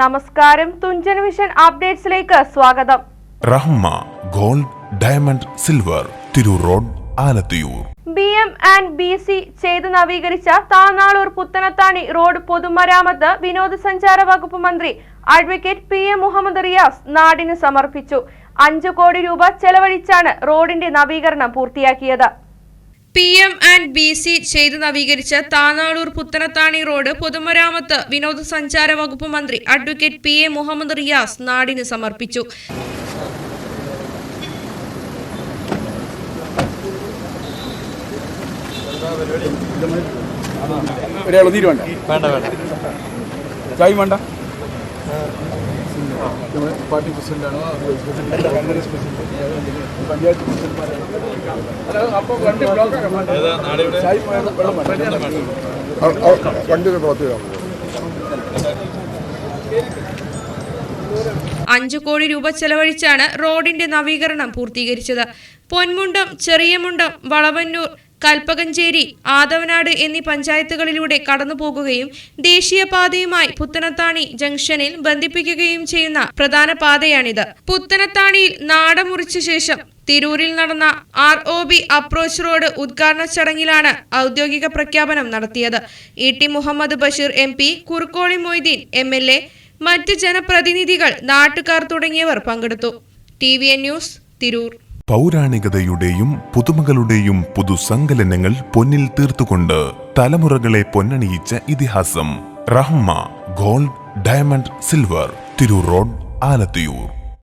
നമസ്കാരം. തുഞ്ചൻ മിഷൻ അപ്ഡേറ്റ്സിലേക്ക് സ്വാഗതം. Rahma gold diamond silver Tirur road Alathiyur. B M and B C ചെയ്ത് നവീകരിച്ച താനാളൂർ പുത്തനത്താണി റോഡ് പൊതുമരാമത്ത് വിനോദസഞ്ചാര വകുപ്പ് മന്ത്രി advocate P M Muhammad Riyas നാടിന് സമർപ്പിച്ചു. അഞ്ചു കോടി രൂപ ചെലവഴിച്ചാണ് റോഡിന്റെ നവീകരണം പൂർത്തിയാക്കിയത്. P M and B C ചെയ്ത് നവീകരിച്ച താനാളൂർ പുത്തനത്താണി റോഡ് പൊതുമരാമത്ത് വിനോദസഞ്ചാര വകുപ്പ് മന്ത്രി advocate P A Muhammad Riyas നാടിന് സമർപ്പിച്ചു വേണ്ട വേണ്ട പാർട്ടി പ്രസിഡന്റാണോ പഞ്ചായത്ത് പ്രസിഡന്റ്? അഞ്ചു കോടി രൂപ ചെലവഴിച്ചാണ് റോഡിന്റെ നവീകരണം പൂർത്തീകരിച്ചത്. പൊന്മുണ്ടം ചെറിയമുണ്ടം വളവന്നൂർ കൽപ്പകഞ്ചേരി ആദവനാട് എന്നീ പഞ്ചായത്തുകളിലൂടെ കടന്നുപോകുകയും ദേശീയപാതയുമായി പുത്തനത്താണി ജംഗ്ഷനിൽ ബന്ധിപ്പിക്കുകയും ചെയ്യുന്ന പ്രധാന പാതയാണിത്. പുത്തനത്താണിയിൽ നാട മുറിച്ച ശേഷം തിരൂരിൽ നടന്ന R O B approach road ഉദ്ഘാടന ചടങ്ങിലാണ് ഔദ്യോഗിക പ്രഖ്യാപനം നടത്തിയത്. E T Muhammad Basheer M P Kurukkoli Moideen M L A മറ്റ് ജനപ്രതിനിധികൾ നാട്ടുകാർ തുടങ്ങിയവർ പങ്കെടുത്തു. T V N news Tirur. പൗരാണികതയുടെയും പുതുമകളുടെയും പുതുസങ്കലനങ്ങൾ പൊന്നിൽ തീർത്തുകൊണ്ട് തലമുറകളെ പൊന്നണിയിച്ച ഇതിഹാസം Rahma gold diamond silver Tirur road Alathiyur.